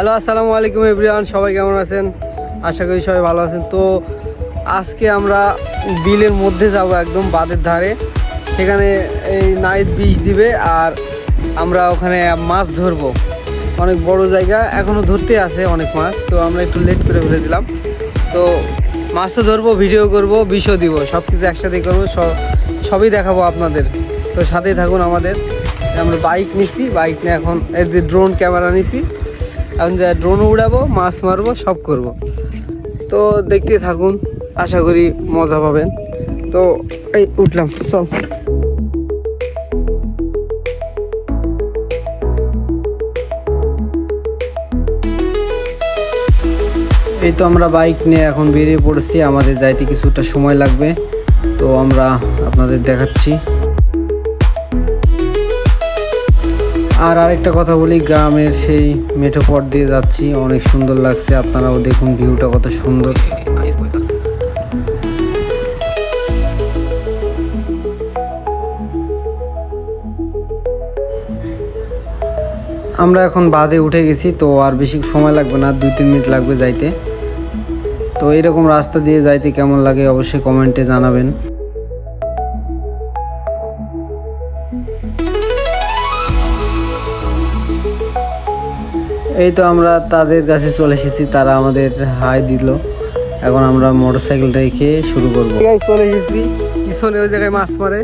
Hello, আসসালামু আলাইকুম everyone, সবাই কেমন আছেন? আশা করি সবাই ভালো আছেন। তো আজকে আমরা বিলের মধ্যে যাব একদম বাঁধের ধারে। সেখানে এই নাইট বিষ দিবে আর আমরা ওখানে মাছ ধরবো। অনেক বড় জায়গা এখনও ধরতে আছে অনেক মাছ, তো আমরা একটু লেট করে ফেলে দিলাম। তো মাছও ধরবো ভিডিও করব, বিষও দিব সব কিছু একসাথে করব সব সবই দেখাবো আপনাদের। তো সাথেই থাকুন আমাদের। আমরা বাইক নিছি বাইক নিয়ে এখন এর ড্রোন ক্যামেরা নিছি। এখন যা ড্রোন উড়াবো, মাছ মারবো, সব করব। তো দেখতে থাকুন, আশা করি মজা পাবেন। তো এই উঠলাম, চল। এই তো আমরা বাইক নিয়ে এখন বেরিয়ে পড়েছি, আমাদের যাইতে কিছুটা সময় লাগবে। তো আমরা আপনাদের দেখাচ্ছি। আর আরেকটা কথা বলি, গ্রামের সেই মেঠো পথ দিয়ে যাচ্ছি, অনেক সুন্দর লাগছে, আপনারাও দেখুন ভিউটা কত সুন্দর। আমরা এখন বাদে উঠে গেছি, তো আর বেশি সময় লাগবে না, দুই তিন মিনিট লাগবে যাইতে। তো এরকম রাস্তা দিয়ে যাইতে কেমন লাগে অবশ্যই কমেন্টে জানাবেন। এই তো আমরা তাদের কাছে চলে এসেছি, তারা আমাদের হাই দিল। এখন আমরা মোটর সাইকেলটা রেখে শুরু করব। চলে এসেছি, পিছনে ওই জায়গায় মাছ মারে।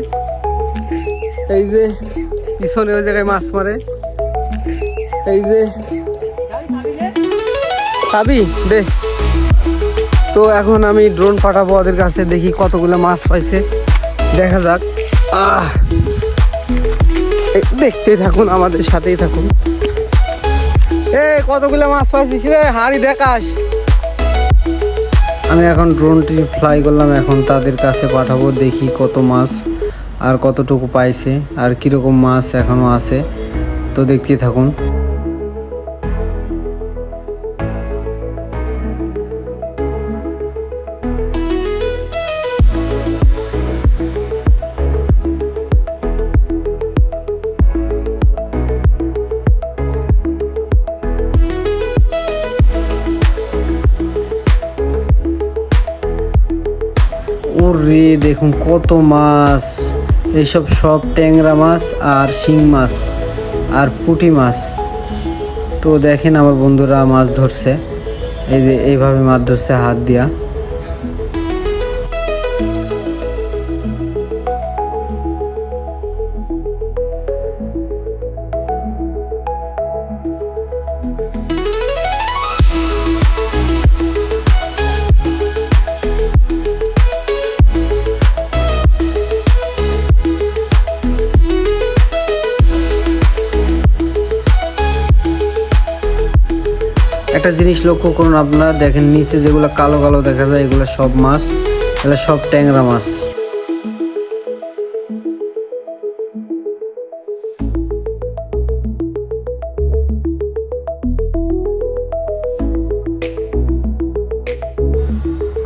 এই যে, পিছনে ওই জায়গায় মাছ মারে। এই যে, চাবি দে। তো এখন আমি ড্রোন পাঠাবো ওদের কাছে, দেখি কতগুলো মাছ পাইছে। দেখা যাক। দেখতে থাকুন, আমাদের সাথেই থাকুন। এ কতগুলো মাছ পাইছিস রে? হাড়ি দেখাস। আমি এখন ড্রোনটি ফ্লাই করলাম, এখন তাদের কাছে পাঠাবো, দেখি কত মাছ আর কতটুকু পাইছে, আর কীরকম মাছ এখনও আছে। তো দেখতে থাকুন। দেখুন কত মাছ। এইসব সব ট্যাংরা মাছ আর শিং মাছ আর পুঁটি মাছ। তো দেখেন আমার বন্ধুরা মাছ ধরছে। এই যে এইভাবে মাছ ধরছে হাত দিয়া। একটা জিনিস লক্ষ্য করুন আপনারা, দেখেন নিচে যেগুলো কালো কালো দেখা যায়, এগুলো সব মাছ, এগুলো সব ট্যাংরা মাছ।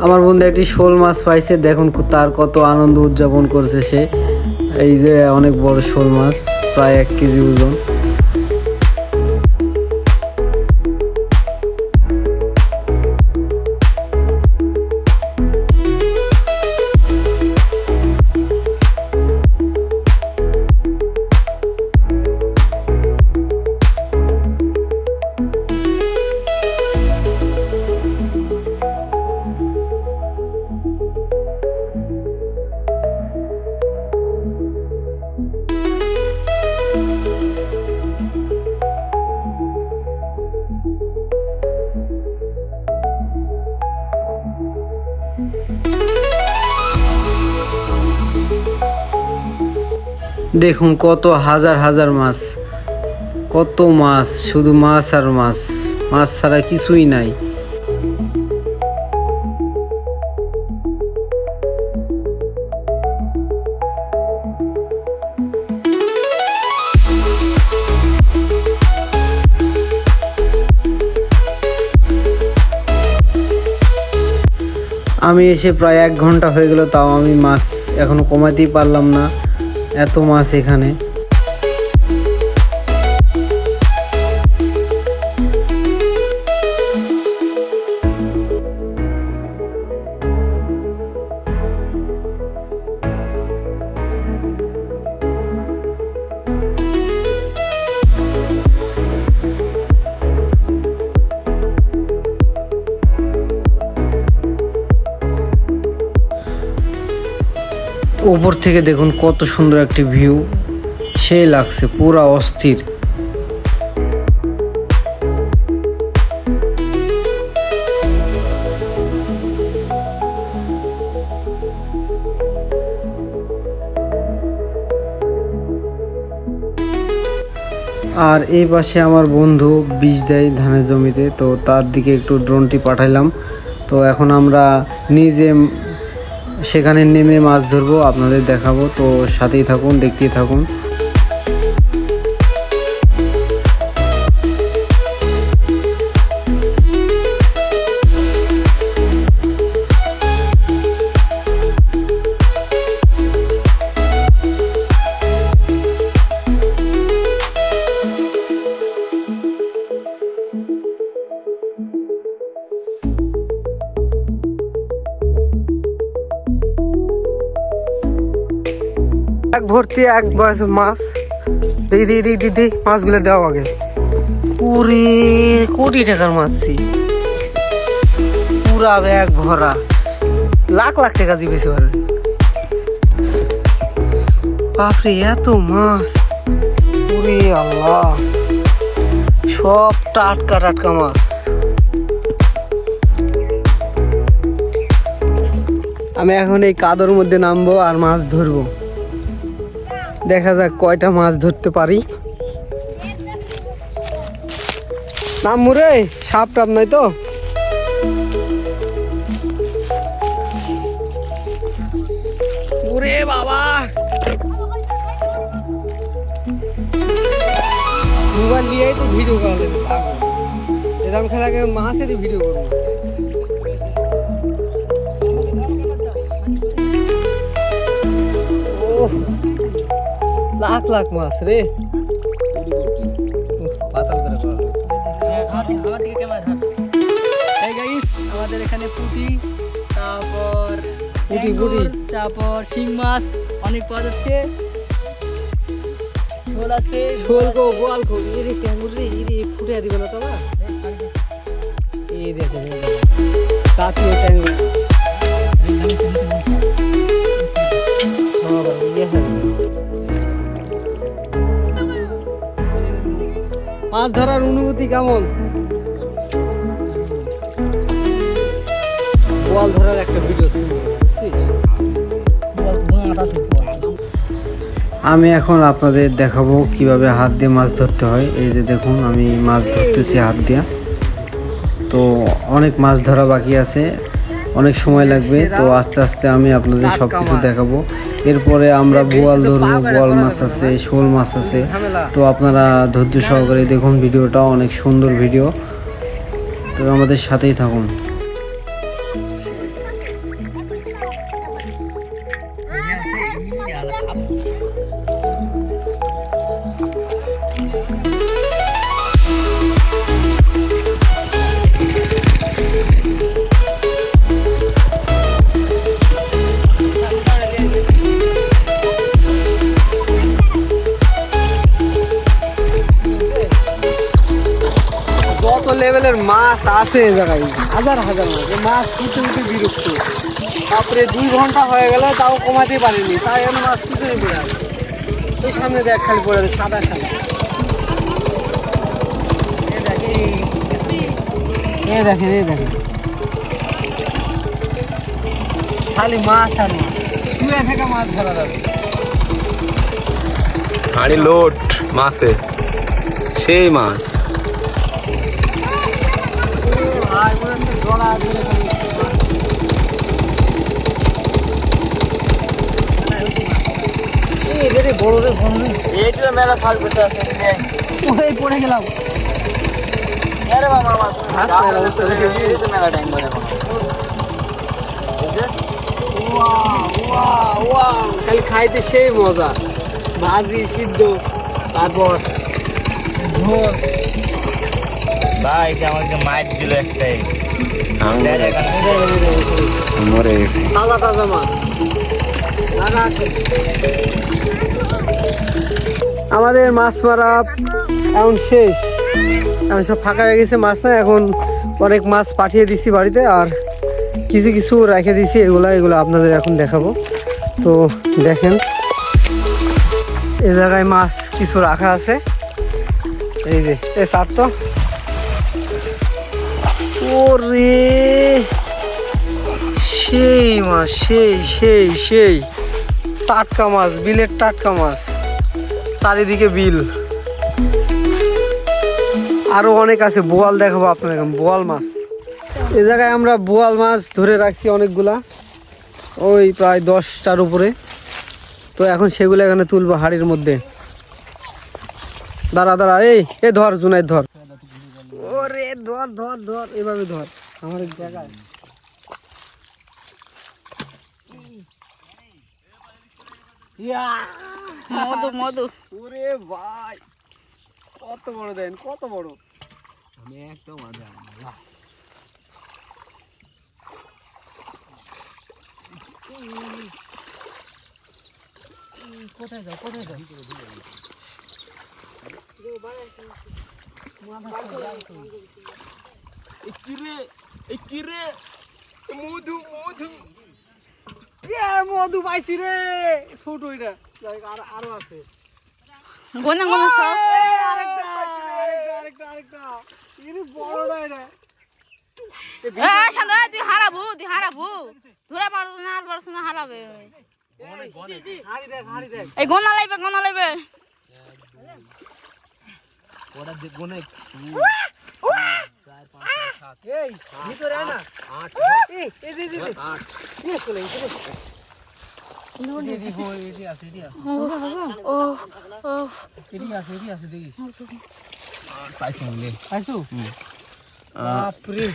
আমার বন্ধু একটি শোল মাছ পাইছে, দেখুন তার কত আনন্দ উদযাপন করছে সে। এই যে অনেক বড় শোল মাছ, প্রায় এক কেজি ওজন। দেখুন কত হাজার হাজার মাছ, কত মাছ, শুধু মাছ আর মাছ মাছ ছাড়া কিছুই নাই। আমি এসে প্রায় এক ঘণ্টা হয়ে গেল, তাও আমি মাছ এখনও কমাতেই পারলাম না। এত মাছ এখানে। উপর থেকে দেখুন কত সুন্দর একটি ভিউ। সেই লাগছে পুরা অস্থির। আর এই পাশে আমার বন্ধু বীজ দেয় ধানের জমিতে, তো তার দিকে একটু ড্রোনটি পাঠাইলাম। তো এখন আমরা নিজে সেখানে নেমে মাছ ধরবো আপনাদের দেখাবো। তো সাথেই থাকুন দেখতেই থাকুন। এক ভর্তি, এক মাছ। দিই দিই দিই মাছগুলো দেওয়া আগে। পুরে কোটি টাকার মাছছি পুরা ব্যাগ ভরা। লাখ লাখ টাকা দিবেছে পারে বাপরে, এত মাছ। পুরে আল্লাহ। সব টাটকা টাটকা মাছ। আমি এখন এই কাদর মধ্যে নামবো আর মাছ ধরবো। দেখা যাক কয়টা মাছ ধরতে পারি। নাম রে সাপ টাপ নাই তো? ওরে বাবা। মোবাইল নিয়েই তো ভিডিও করা লাগবে এরকম খেলাকে মাছেরই ভিডিও করব। লাখ লাখ মাছ রে। পাতাল করে আমার দিকে ক্যামেরা গাইস আমাদের এখানে পুঁটি তারপর পুঁটি, পুঁটি। তারপর শিং মাছ অনেক পাওয়া যাচ্ছে। আছে। শোল গো গোয়াল গো। ইরে ট্যাঙ্গুর রে ইরে ফুটে দিবে না তো এই দেখে ও ধরার অনুভূতি কেমন? গোয়াল ধরার একটা ভিডিও আমি এখন আপনাদের দেখাবো কীভাবে হাত দিয়ে মাছ ধরতে হয়। এই যে দেখুন, আমি মাছ ধরতেছি হাত দিয়ে। তো অনেক মাছ ধরা বাকি আছে। অনেক সময় লাগবে। তো আস্তে আস্তে আমি আপনাদের সব কিছু দেখাবো। এরপরে আমরা বোয়াল ধরবো বোয়াল মাছ আছে শোল মাছ আছে। তো আপনারা ধৈর্য সহকারে দেখুন ভিডিওটা অনেক সুন্দর ভিডিও। তো আমাদের সাথেই থাকুন। লেভেলের মাছ আছে এ জায়গায়। হাজার হাজার মাছ। মাছ উঠে উঠে বিরক্ত। তারপরে দুই ঘণ্টা হয়ে গেল, তাও কমাতে পারিনি। তাই আমি মাছ পিছনে পড়ে আছে এই সামনে দেখ, খালি পড়ে সাদা সাদা। এ দেখেন এ দেখেন খালি মাছ আর মাছ। শুয়ে থেকে মাছ ধরা যাবে। হাড়ি লোট, মাছে। সেই মাছ। গেলাম খালি খাইতে সেই মজা ভাজি সিদ্ধ তারপর ভাই আমাকে মাছ দিল একটাই। মরে মাছ আমাদের মাছ মারা এখন শেষ। এখন সব ফাঁকা হয়ে গেছে মাছ না, এখন অনেক মাছ পাঠিয়ে দিছি বাড়িতে আর কিছু কিছু রেখে দিছি, এগুলো এগুলো আপনাদের এখন দেখাবো। তো দেখেন, এ জায়গায় মাছ কিছু রাখা আছে। এই যে, এ সার তো। ওরে। সেই মাছ সেই সেই সেই। টাটকা মাছ, বিলের টাটকা মাছ। চারিদিকে বিল। আরও অনেক আছে, বোয়াল দেখাবো আপনাকে, বোয়াল মাছ। এ জায়গায় আমরা বোয়াল মাছ ধরে রাখছি অনেকগুলা। ওই প্রায় দশটার উপরে। তো এখন সেগুলো এখানে তুলবো হাড়ির মধ্যে। দাঁড়া দাঁড়া, এই এ ধর জুনাই ধর। ধর ধর ধর এভাবে ধর। আমার এক জায়গায়। ইয়া! মধু মধু। ওরে ভাই! কত বড় দেন কত বড়? আমি একদম মজা কোথায় যাও কোথায় যাও? ইয়া, মধু পাইছি রে ছোট হোক, আর- আরও আছে গোনা গোনা আরেকটা আরেকটা আরেকটা আরেকটা ইনি বড়টা এটা তুই হারাবো তুই হারাবো পারছ না আর পারছ হারাবে এই গোনা লাইবে গোনা লাইবে। ওটা দেখব না এই ভিতরে আয় না। এই এই দি দি দি চলে চলে এটি এটি হো এটি আছে এটি আছে ও ও। এটি আছে এটি আছে দেখি। পাইছি লে পাইছো? বাপরে।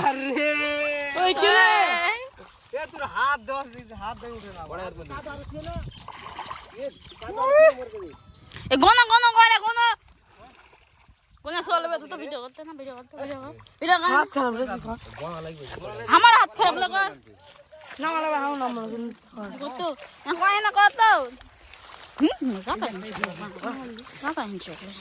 আরে। ওই কি রে? এ তোর হাত দশ দিন হাত দিয়ে উঠে না এই গোনা গোনা করে গোনা। কর কর আমার হাত খারাপ লাগে না মালা বাহাও না কত? না কয় না কত? হুম জাতা জাতা হিংসা করে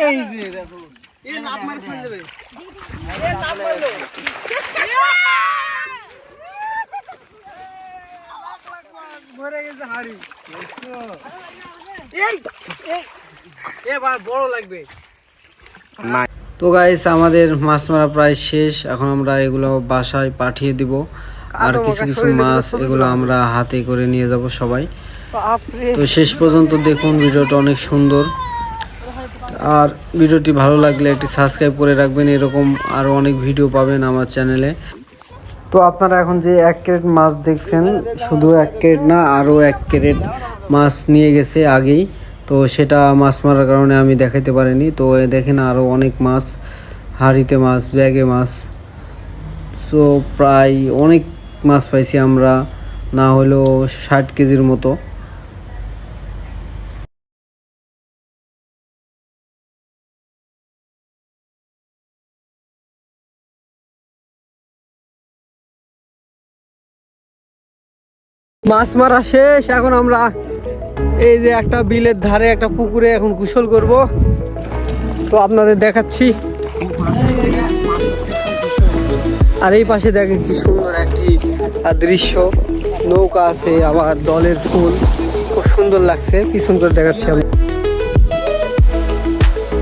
এই যে দেখো। এ লাভ মারে চলে যাবে এ লাভ মারলো। লাখ লাখ মাছ ভরে গেছে হাড়ি। এই এই এবার বড় লাগবে। না তো গাইস আমাদের মাছ মারা প্রায় শেষ। এখন আমরা এগুলো বাসায় পাঠিয়ে দিব। আর কিছু কিছু মাছ এগুলো আমরা হাতে করে নিয়ে যাব সবাই। তো শেষ পর্যন্ত দেখুন ভিডিওটা অনেক সুন্দর। আর ভিডিওটি ভালো লাগলে একটি সাবস্ক্রাইব করে রাখবেন। এরকম আরও অনেক ভিডিও পাবেন আমার চ্যানেলে। তো আপনারা এখন যে এক ক্যারেট মাছ দেখছেন, শুধু এক ক্যারেট না আরও এক ক্যারেট মাছ নিয়ে গেছে আগেই। তো সেটা মাছ মারার কারণে আমি দেখাতে পারিনি। তো দেখেন আরও অনেক মাছ, হাড়িতে মাছ, ব্যাগে মাছ। সো প্রায় অনেক মাছ পাইছি আমরা, না হলেও ষাট কেজির মতো। মাছ মারা শেষ, এখন আমরা এই যে একটা বিলের ধারে একটা পুকুরে এখন কুশল করব। তো আপনাদের দেখাচ্ছি। আর এই পাশে দেখেন কি সুন্দর একটি দৃশ্য। নৌকা আছে, আবার দলের ফুল। খুব সুন্দর লাগছে, পিছন করে দেখাচ্ছি আমি।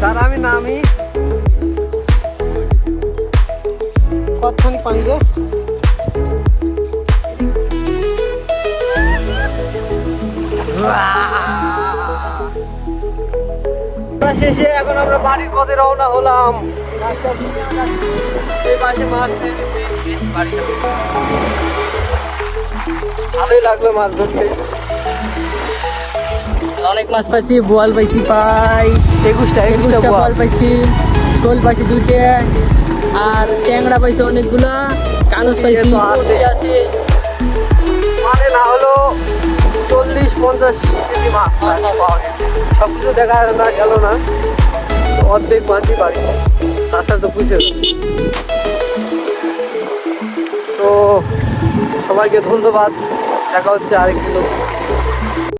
তার আমি নামি। কতখানি পানি রে? শেষে এখন আমরা বাড়ির পথে রওনা হলাম। এই পাশে মাছ নিয়ে নিছি বাড়িতে ভালোই লাগল মাছ ধরতে। অনেক মাছ পাইছি বোয়াল পাইছি পাই। একুশটা একুশটা বোয়াল। পাইছি শোল পাইছি দুইটা আর ট্যাংরা পাইছি অনেকগুলা কানস পাইছি আছে। পঞ্চাশ কেজি মাছ পাওয়া গেছে। সব কিছু দেখা না, গেল না। অর্ধেক মাছই বাড়ি। তাছাড়া তো বুঝে তো সবাইকে ধন্যবাদ। দেখা হচ্ছে আরেকটি নতুন